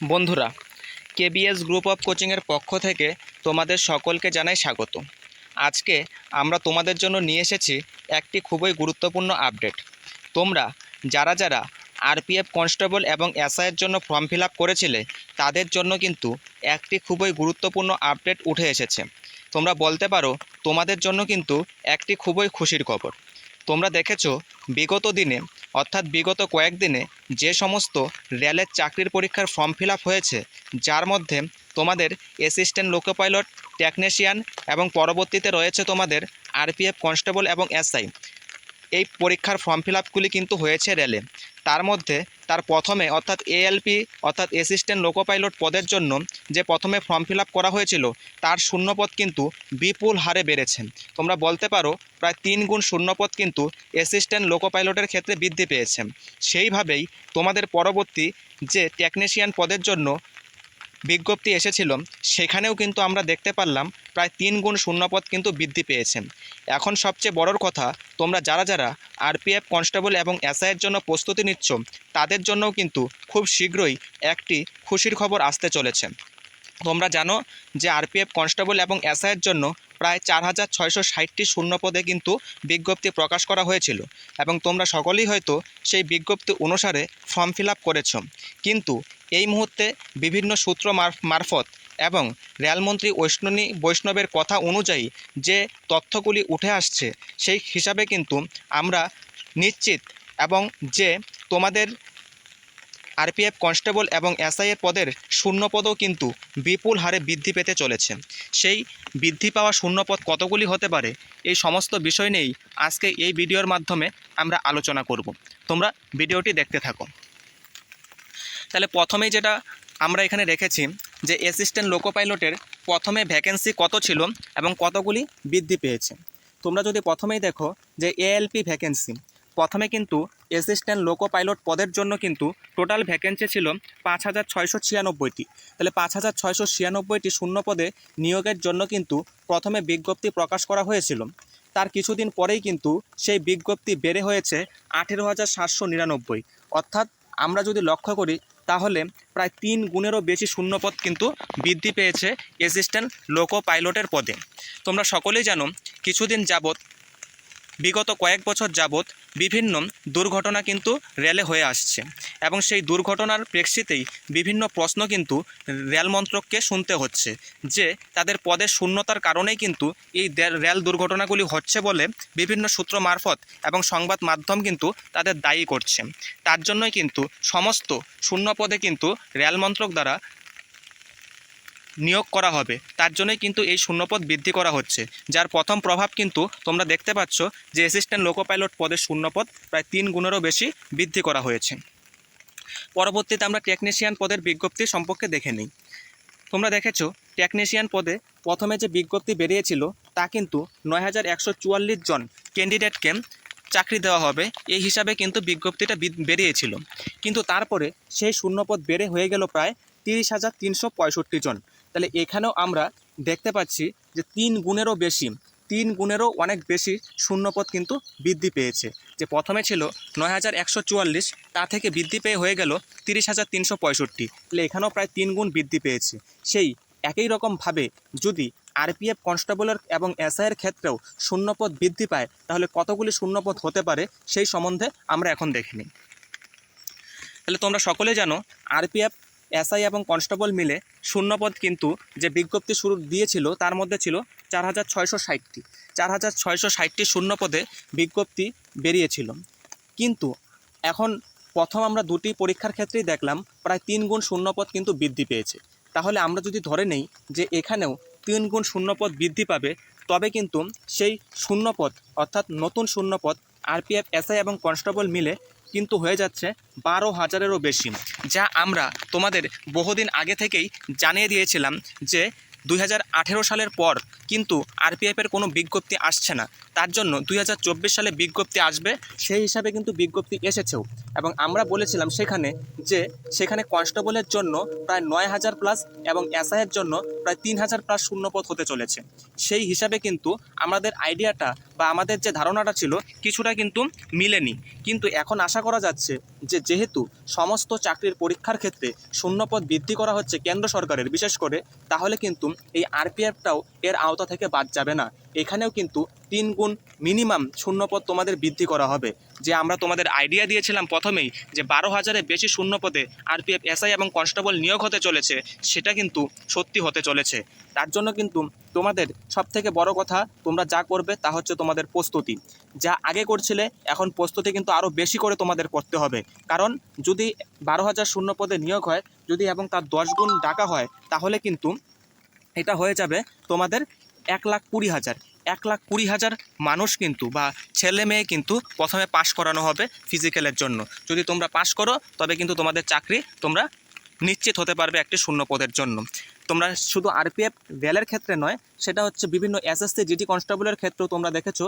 বন্ধুরা KBS group of কোচিংয়ের পক্ষ থেকে তোমাদের সকলকে জানাই স্বাগত। আজকে আমরা তোমাদের জন্য নিয়ে এসেছি একটি খুবই গুরুত্বপূর্ণ আপডেট তোমরা যারা যারা আরপিএফ কনস্টেবল এবং এসআইয়ের জন্য ফর্ম ফিল আপ করেছিলে, তাদের জন্য কিন্তু একটি খুবই গুরুত্বপূর্ণ আপডেট উঠে এসেছে। তোমরা বলতে পারো, তোমাদের জন্য কিন্তু একটি খুবই খুশির খবর। তোমরা দেখেছ, বিগত দিনে অর্থাৎ বিগত কয়েকদিনে যে সমস্ত রেলের চাকরির পরীক্ষার ফর্ম ফিল হয়েছে, যার মধ্যে তোমাদের অ্যাসিস্ট্যান্ট লোকো পাইলট টেকনিশিয়ান এবং পরবর্তীতে রয়েছে তোমাদের আরপিএফ কনস্টেবল এবং এসআই এই পরীক্ষার ফর্ম ফিল আপগুলি কিন্তু হয়েছে রেলে তার মধ্যে তার প্রথমে অর্থাৎ এএলপি অর্থাৎ অ্যাসিস্ট্যান্ট লোকো পাইলট পদের জন্য যে প্রথমে ফর্ম ফিল করা হয়েছিল, তার শূন্যপদ কিন্তু বিপুল হারে বেড়েছে। তোমরা বলতে পারো প্রায় তিন গুণ শূন্যপদ কিন্তু অ্যাসিস্ট্যান্ট লোকো পাইলটের ক্ষেত্রে বৃদ্ধি পেয়েছে। সেইভাবেই তোমাদের পরবর্তী যে টেকনিশিয়ান পদের জন্য বিজ্ঞপ্তি এসেছিল, সেখানেও কিন্তু আমরা দেখতে পারলাম প্রায় তিন গুণ শূন্যপদ কিন্তু বৃদ্ধি পেয়েছে। এখন সবচেয়ে বড়র কথা, তোমরা যারা যারা আরপিএফ কনস্টেবল এবং এসআইয়ের জন্য প্রস্তুতি নিচ্ছ, তাদের জন্যও কিন্তু খুব শীঘ্রই একটি খুশির খবর আসতে চলেছে। তোমরা জানো যে আরপিএফ কনস্টেবল এবং এসআইয়ের জন্য প্রায় চার হাজার ছয়শো ষাটটি শূন্যপদে কিন্তু বিজ্ঞপ্তি প্রকাশ করা হয়েছিল। এবং তোমরা সকলেই হয়তো সেই বিজ্ঞপ্তি অনুসারে ফর্ম ফিল আপ করেছ। কিন্তু এই মুহূর্তে বিভিন্ন সূত্র মারফত এবং রেলমন্ত্রী বৈষ্ণনী বৈষ্ণবের কথা অনুযায়ী যে তথ্যগুলি উঠে আসছে, সেই হিসাবে কিন্তু আমরা নিশ্চিত এবং যে তোমাদের আরপিএফ কনস্টেবল এবং এসআইয়ের পদের শূন্যপদও কিন্তু বিপুল হারে বৃদ্ধি পেতে চলেছে। সেই বৃদ্ধি পাওয়া শূন্যপদ কতগুলি হতে পারে এই সমস্ত বিষয় নিয়েই আজকে এই ভিডিওর মাধ্যমে আমরা আলোচনা করব। তোমরা ভিডিওটি দেখতে থাকো। তাহলে প্রথমেই যেটা আমরা এখানে রেখেছি যে অ্যাসিস্ট্যান্ট লোকো পাইলটের প্রথমে ভ্যাকেন্সি কত ছিল এবং কতগুলি বৃদ্ধি পেয়েছে। তোমরা যদি প্রথমেই দেখো যে এএলপি ভ্যাকেন্সি প্রথমে কিন্তু অ্যাসিস্ট্যান্ট লোকো পাইলট পদের জন্য কিন্তু টোটাল ভ্যাকেন্সি ছিল পাঁচ হাজার ছয়শো ছিয়ানব্বইটি। তাহলে পাঁচ হাজার ছয়শো ছিয়ানব্বইটি শূন্য পদে নিয়োগের জন্য কিন্তু প্রথমে বিজ্ঞপ্তি প্রকাশ করা হয়েছিল। তার কিছুদিন পরেই কিন্তু সেই বিজ্ঞপ্তি বেড়ে হয়েছে আঠেরো হাজার সাতশো নিরানব্বই। অর্থাৎ আমরা যদি লক্ষ্য করি, তাহলে প্রায় তিন গুণেরও বেশি শূন্যপদ কিন্তু বৃদ্ধি পেয়েছে অ্যাসিস্ট্যান্ট লোকো পাইলটের পদে। তোমরা সকলেই জানো, কিছুদিন যাবৎ বিগত কয়েক বছর যাবৎ বিভিন্ন দুর্ঘটনা কিন্তু রেলে হয়ে আসছে এবং সেই দুর্ঘটনার প্রেক্ষিতেই বিভিন্ন প্রশ্ন কিন্তু রেল মন্ত্রককে শুনতে হচ্ছে যে তাদের পদের শূন্যতার কারণেই কিন্তু এই রেল দুর্ঘটনাগুলি হচ্ছে বলে বিভিন্ন সূত্র মারফত এবং সংবাদ মাধ্যম কিন্তু তাদের দায়ী করছে। তার জন্যই কিন্তু সমস্ত শূন্য পদে কিন্তু রেল মন্ত্রক দ্বারা নিয়োগ করা হবে। তার জন্যই কিন্তু এই শূন্যপদ বৃদ্ধি করা হচ্ছে। যার প্রথম প্রভাব কিন্তু তোমরা দেখতে পাচ্ছ যে অ্যাসিস্ট্যান্ট লোকো পাইলট পদের শূন্যপদ প্রায় তিন গুণেরও বেশি বৃদ্ধি করা হয়েছে। পরবর্তীতে আমরা টেকনিশিয়ান পদের বিজ্ঞপ্তি সম্পর্কে দেখে নিই। তোমরা দেখেছ টেকনিশিয়ান পদে প্রথমে যে বিজ্ঞপ্তি বেরিয়েছিল, তা কিন্তু নয় হাজার একশো চুয়াল্লিশ জন ক্যান্ডিডেটকে চাকরি দেওয়া হবে। এই হিসাবে কিন্তু বিজ্ঞপ্তিটা বেরিয়েছিল। কিন্তু তারপরে সেই শূন্যপদ বেড়ে হয়ে গেল প্রায় তিরিশ হাজার তিনশো পঁয়ষট্টি জন। তাহলে এখানেও আমরা দেখতে পাচ্ছি যে তিন গুণেরও বেশি, তিন গুণেরও অনেক বেশি শূন্যপদ কিন্তু বৃদ্ধি পেয়েছে। যে প্রথমে ছিল নয় হাজার একশো চুয়াল্লিশ, তা থেকে বৃদ্ধি পেয়ে হয়ে গেল তিরিশ হাজার তিনশো পঁয়ষট্টি। তাহলে এখানেও প্রায় তিন গুণ বৃদ্ধি পেয়েছে। সেই একই রকমভাবে যদি আরপিএফ কনস্টেবলের এবং এসআইয়ের ক্ষেত্রেও শূন্যপদ বৃদ্ধি পায়, তাহলে কতগুলি শূন্যপদ হতে পারে সেই সম্বন্ধে আমরা এখন দেখে তাহলে তোমরা সকলে জানো, আরপিএফ এসআই এবং কনস্টেবল মিলে শূন্যপদ কিন্তু যে বিজ্ঞপ্তি শুরু দিয়েছিল, তার মধ্যে ছিল চার হাজার ছয়শো ষাটটি। চার হাজার ছয়শো ষাটটি শূন্যপদে বিজ্ঞপ্তি বেরিয়েছিল। কিন্তু এখন প্রথম আমরা দুটি পরীক্ষার ক্ষেত্রেই দেখলাম, প্রায় তিন গুণ শূন্যপদ কিন্তু বৃদ্ধি পেয়েছে। তাহলে আমরা যদি ধরে নেই যে এখানেও তিন গুণ শূন্যপদ বৃদ্ধি পাবে, তবে কিন্তু সেই শূন্যপদ, অর্থাৎ নতুন শূন্যপদ আরপিএফ, এসআই এবং কনস্টেবল মিলে কিন্তু হয়ে যাচ্ছে বারো হাজারেরও বেশি, যা আমরা তোমাদের বহুদিন আগে থেকেই জানিয়ে দিয়েছিলাম যে দুই হাজার আঠেরো সালের পর কিন্তু আরপিএফের কোনো বিজ্ঞপ্তি আসছে না। তার জন্য দুই হাজার চব্বিশ সালে বিজ্ঞপ্তি আসবে, সেই হিসাবে কিন্তু বিজ্ঞপ্তি এসেছেও। এবং আমরা বলেছিলাম সেখানে যে সেখানে কনস্টেবলের জন্য প্রায় নয় হাজার প্লাস এবং এসআইয়ের জন্য প্রায় তিন হাজার প্লাস শূন্যপথ হতে চলেছে। সেই হিসাবে কিন্তু আমাদের আইডিয়াটা বা আমাদের যে ধারণাটা ছিল কিছুটা কিন্তু মিলেনি। কিন্তু এখন আশা করা যাচ্ছে যে যেহেতু সমস্ত চাকরির পরীক্ষার ক্ষেত্রে শূন্যপদ বৃদ্ধি করা হচ্ছে কেন্দ্র সরকারের, বিশেষ করে, তাহলে কিন্তু এই আরপিএফটাও এর আওতা থেকে বাদ যাবে না। এখানেও কিন্তু তিন গুণ মিনিমাম শূন্যপদ তোমাদের বৃদ্ধি করা হবে। যে আমরা তোমাদের আইডিয়া দিয়েছিলাম প্রথমেই যে বারো হাজারের বেশি শূন্যপদে আরপিএফ এসআই এবং কনস্টেবল নিয়োগ হতে চলেছে, সেটা কিন্তু সত্যি হতে চলেছে। তার জন্য কিন্তু তোমাদের সব থেকে বড় কথা তোমরা যা করবে তা হচ্ছে তোমাদের প্রস্তুতি। যা আগে করছিলে, এখন প্রস্তুতি কিন্তু আরও বেশি করে তোমাদের করতে হবে। কারণ যদি বারো হাজার শূন্য পদে নিয়োগ হয়, যদি এবং তার দশ গুণ ডাকা হয়, তাহলে কিন্তু এটা হয়ে যাবে তোমাদের এক লাখ কুড়ি হাজার। এক লাখ কুড়ি হাজার মানুষ কিন্তু বা ছেলে মেয়ে কিন্তু প্রথমে পাশ করানো হবে ফিজিক্যালের জন্য। যদি তোমরা পাশ করো, তবে কিন্তু তোমাদের চাকরি তোমরা নিশ্চিত হতে পারবে একটি শূন্য পদের জন্য। তোমরা শুধু আরপিএফ রেলের ক্ষেত্রে নয়, সেটা হচ্ছে বিভিন্ন এসএসসি জিটি কনস্টেবলের ক্ষেত্রেও তোমরা দেখেছ,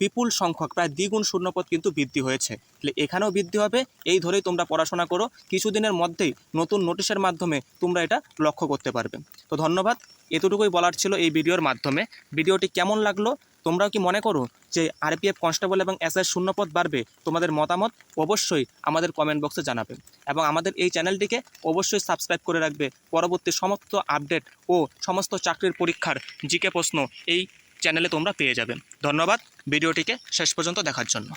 বিপুল সংখ্যক, প্রায় দ্বিগুণ শূন্যপদ কিন্তু বৃদ্ধি হয়েছে। তাহলে এখানেও বৃদ্ধি হবে, এই ধরেই তোমরা পড়াশোনা করো, কিছুদিনের মধ্যেই নতুন নোটিশের মাধ্যমে তোমরা এটা লক্ষ্য করতে পারবে। তো ধন্যবাদ, এতটুকুই বলার ছিল এই ভিডিওর মাধ্যমে। ভিডিওটি কেমন লাগল তোমরাও কি মনে করো যে আরপিএফ কনস্টেবল এবং এসআই শূন্যপদ বাড়বে? তোমাদের মতামত অবশ্যই আমাদের কমেন্ট বক্সে জানাবে। এবং আমাদের এই চ্যানেলটিকে অবশ্যই সাবস্ক্রাইব করে রাখবে। পরবর্তী সমস্ত আপডেট ও সমস্ত চাকরির পরীক্ষার জিকে প্রশ্ন এই চ্যানেলে তোমরা পেয়ে যাবে। ধন্যবাদ। ভিডিওটিকে শেষ পর্যন্ত দেখার জন্য।